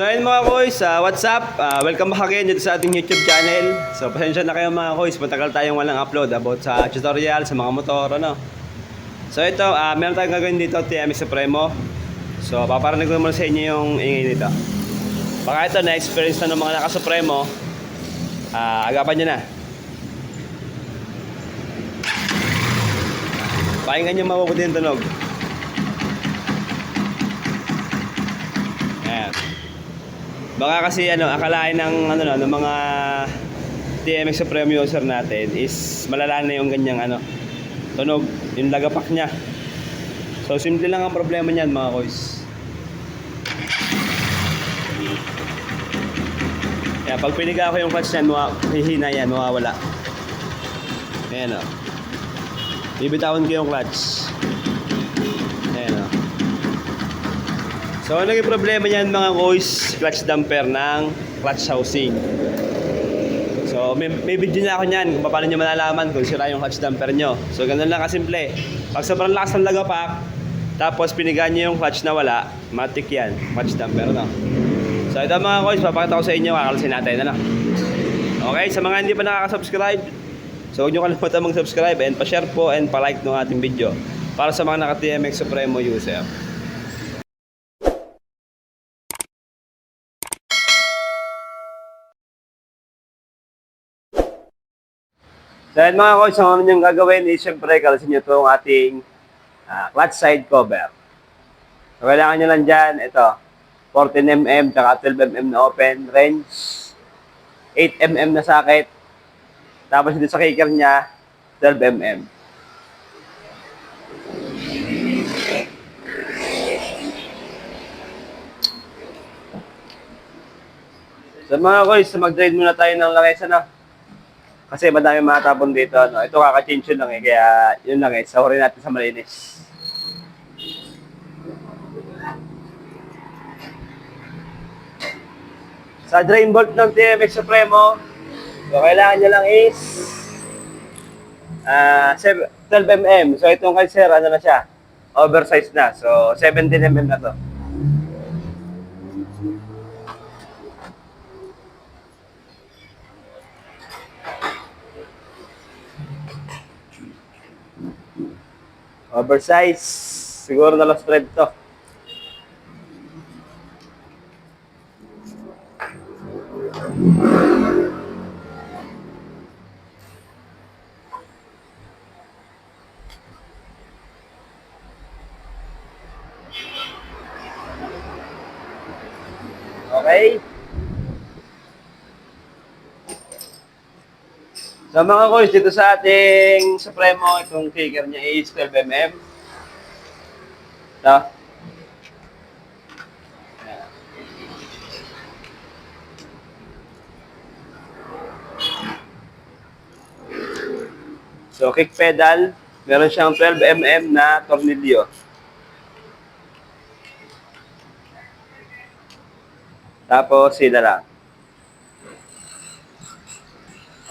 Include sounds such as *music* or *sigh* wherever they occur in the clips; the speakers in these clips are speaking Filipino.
So ayun mga koys, uh, what's up? Uh, welcome back again dito sa ating YouTube channel. So pasensya na kayo mga koys, matagal tayong walang upload about sa tutorial, sa mga motor, ano. So ito, uh, meron tayong gagawin dito, TMX Supremo. So paparinig ko muna sa inyo yung ingay nito. Baka ito, na-experience na ng mga naka-Supremo, uh, agapan nyo na. Pakinggan nyo mabubuti yung tunog. Ayan. Baka kasi ano, akalain ng ano no, ng mga TMX Supreme user natin is malala na yung ganyang ano, tunog, yung lagapak niya. So simple lang ang problema niyan mga boys. Kaya pag piniga ko yung clutch niyan, mawa, hihina yan, mawawala. Ayan o. Bibitawan ko yung clutch. So, ano yung problema niyan mga boys? Clutch damper ng clutch housing. So, may, may video na ako niyan kung paano nyo malalaman kung sira yung clutch damper nyo. So, ganun lang kasimple. Pag sobrang lakas ng lagapak, tapos pinigaan nyo yung clutch na wala, matik yan, clutch damper, no? So, ito mga boys, papakita ko sa inyo, kakalasin natin, ano? Okay, sa mga hindi pa nakaka-subscribe, so huwag nyo kalimutan mag-subscribe and pa-share po and pa-like ng ating video para sa mga naka-TMX Supremo user. Dahil mga koys, ang ano niyong gagawin is syempre kalasin niyo itong ating ah, clutch side cover. So, kailangan niyo lang dyan, ito, 14mm tsaka 12mm na open range, 8mm na socket, tapos dito sa kicker niya, 12mm. So mga koys, mag-trade muna tayo ng langis na. Kasi madami matapon dito. No? Ito kaka-change yun lang eh. Kaya yun lang eh. Sahurin natin sa malinis. Sa drain bolt ng TMX Supremo, so kailangan nyo lang is ah 12mm. So itong kay Sir, ano na siya? Oversized na. So 17mm na to. Oversize. Siguro na lost thread to. Okay. Sa mga coins, dito sa ating Supremo, itong kicker niya is 12mm. Ito. So, kick pedal, meron siyang 12mm na tornilyo. Tapos, sila lang.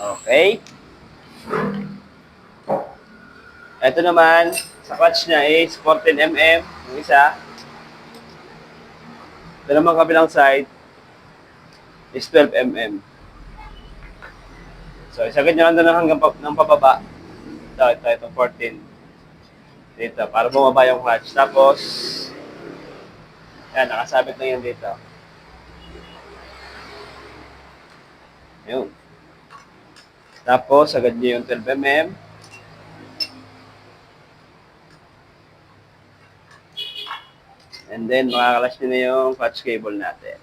Okay. Ito naman, sa clutch niya is 14mm, yung isa. Ito naman kabilang side is 12mm. So, isagad nyo lang doon hanggang pa, ng pababa. Ito, ito, ito, 14. Dito, para bumaba yung clutch. Tapos, yan, nakasabit na yan dito. Yun. Tapos, agad niyo yung 12mm. And then, makakalas niyo na yung clutch cable natin.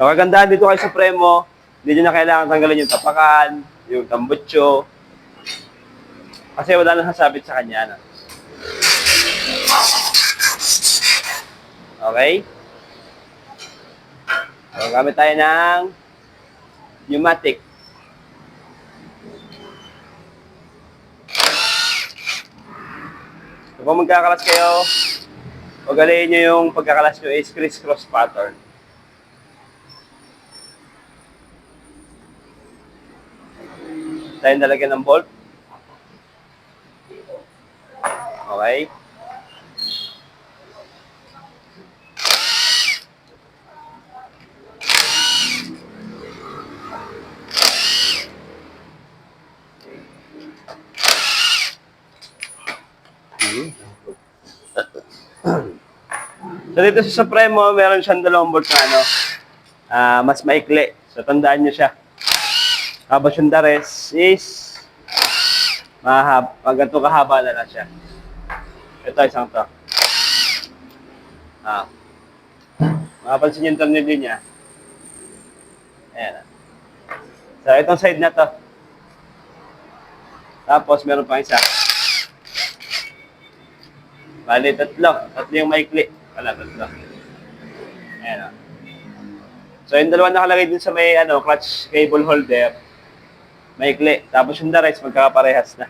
So, kagandahan dito kay Supremo, hindi nyo na kailangan tanggalin yung tapakan, yung tambutso. Kasi wala nang sasabit sa kanya. No? Okay? So, gamit tayo ng pneumatic. So, kung magkakalas kayo, Pagalayin nyo yung pagkakalas nyo is criss-cross pattern. Tayo talaga ng bolt. Okay. Mm-hmm. *laughs* So dito sa Supremo, meron siyang dalawang bolt na ah, mas maikli. So tandaan niyo siya. Tapos yung rest is mahab, pag ganito kahaba na lang siya. Ito, isang to. Ah. Makapansin yung tornilyo niya. Ayan. So, itong side na to. Tapos, meron pa isa. Bali, tatlo. Tatlo yung maikli. Wala, tatlo. Ayan. oh. So, yung dalawa nakalagay din sa may ano, clutch cable holder. Maikli. Tapos yung the rest, magkakaparehas na.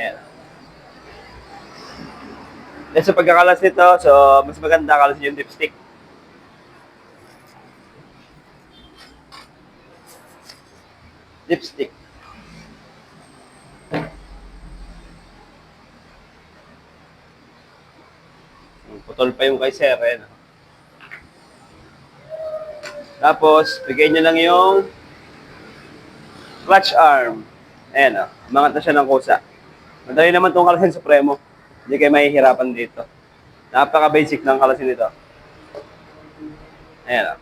Ayan. Then sa pagkakalas nito, so mas maganda kalas yung dipstick. Dipstick. Putol pa yung kay Sir, eh? Tapos, bigay niyo lang yung clutch arm. Ayan, oh. Umangat na siya ng kusa. Madali naman itong kalasin supremo. Hindi kayo mahihirapan dito. Napaka-basic ng kalasin nito. Ayan, oh.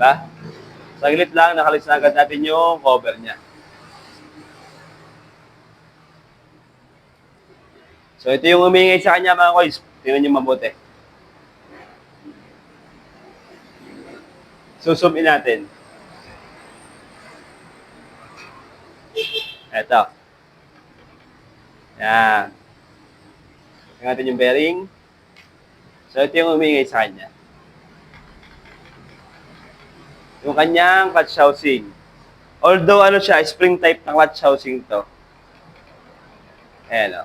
Diba? Saglit lang, nakalis na agad natin yung cover niya. So, ito yung umingay sa kanya mga koys. Tingnan nyo mabuti. Susum in natin. Eto. Yan. Tingnan natin yung bearing. So, ito yung umingay sa kanya. Yung kanyang clutch housing. Although, ano siya, spring type na clutch housing to. Ayan o.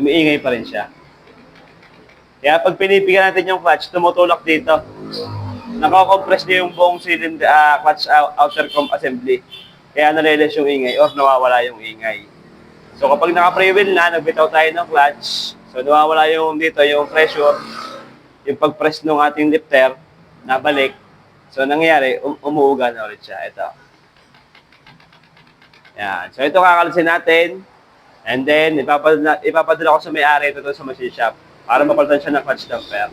Umiingay pa rin siya. Kaya pag pinipigan natin yung clutch, tumutulak dito. Nakakompress niya yung buong cylinder, ah, clutch out- outer comp assembly. Kaya nalilis yung ingay or nawawala yung ingay. So kapag naka-pre-wheel na, nagbitaw tayo ng clutch, so nawawala yung dito, yung pressure, yung pag-press ng ating lifter, nabalik. So nangyayari, um- umuuga na ulit siya. Ito. Yan. So ito kakalisin natin. And then, ipapadala, ipapadala ko sa may-ari ito sa machine shop para mapalitan siya ng clutch damper.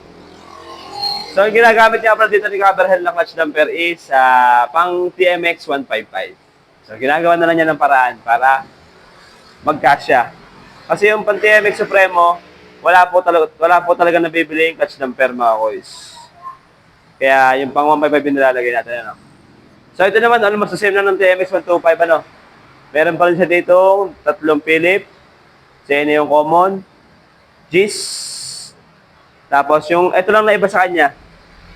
So, ang ginagamit niya pala dito ni Caberhel na clutch damper is ah, pang TMX 155. So, ginagawa na lang niya ng paraan para magkasya. Kasi yung pang TMX Supremo, wala po talaga, wala po talaga nabibili yung clutch damper mga boys. Kaya yung pang 155 yung nilalagay natin. Ano? So, ito naman, almost the same na ng TMX 125. Ano? Meron pa rin siya dito, tatlong Philip. Sa yung common. Gis. Tapos yung, ito lang na iba sa kanya.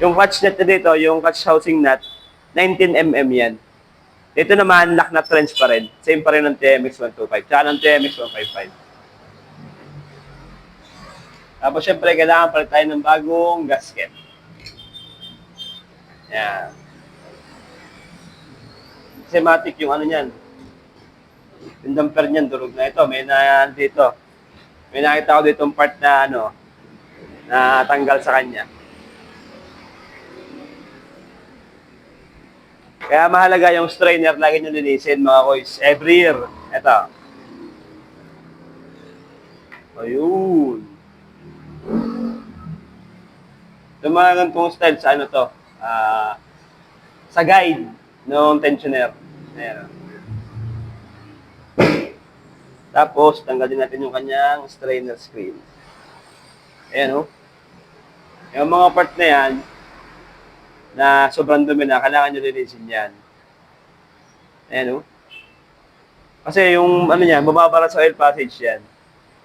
Yung clutch nut na dito, yung clutch housing nut, 19mm yan. Ito naman, lock nut wrench pa rin. Same pa rin ng TMX 125. Tsaka ng TMX 155. Tapos syempre, kailangan palit tayo ng bagong gasket. Yan. Kasi yung ano niyan, yung damper niyan, durog na ito. May na dito. May nakita ko dito part na ano, na tanggal sa kanya. Kaya mahalaga yung strainer, lagi nyo linisin mga boys. Every year. Ito. Ayun. Yung mga ganitong style sa ano to, ah, sa guide ng tensioner. Ayan. Tapos, tanggalin natin yung kanyang strainer screen. Ayan, oh. Yung mga part na yan, na sobrang dumi na, kailangan nyo linisin yan. Ayan, oh. Kasi yung, ano yan, bumabara sa oil passage yan.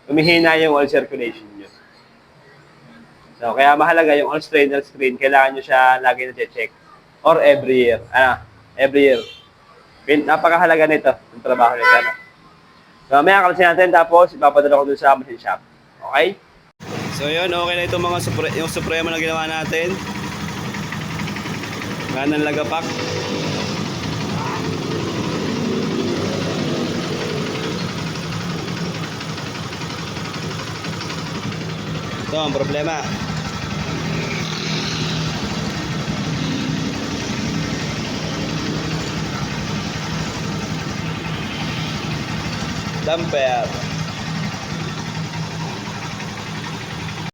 Umihina yung oil circulation nyo. So, kaya mahalaga yung oil strainer screen, kailangan nyo siya lagi na check Or every year. Ano, every year. Napakahalaga nito, yung trabaho nito. Ano? So, mamaya kalasin natin, tapos ipapadala ko dun sa machine shop. Okay? So, yun, okay na itong mga supre- yung supremo na ginawa natin. Ganang lagapak. Ito ang problema. damper.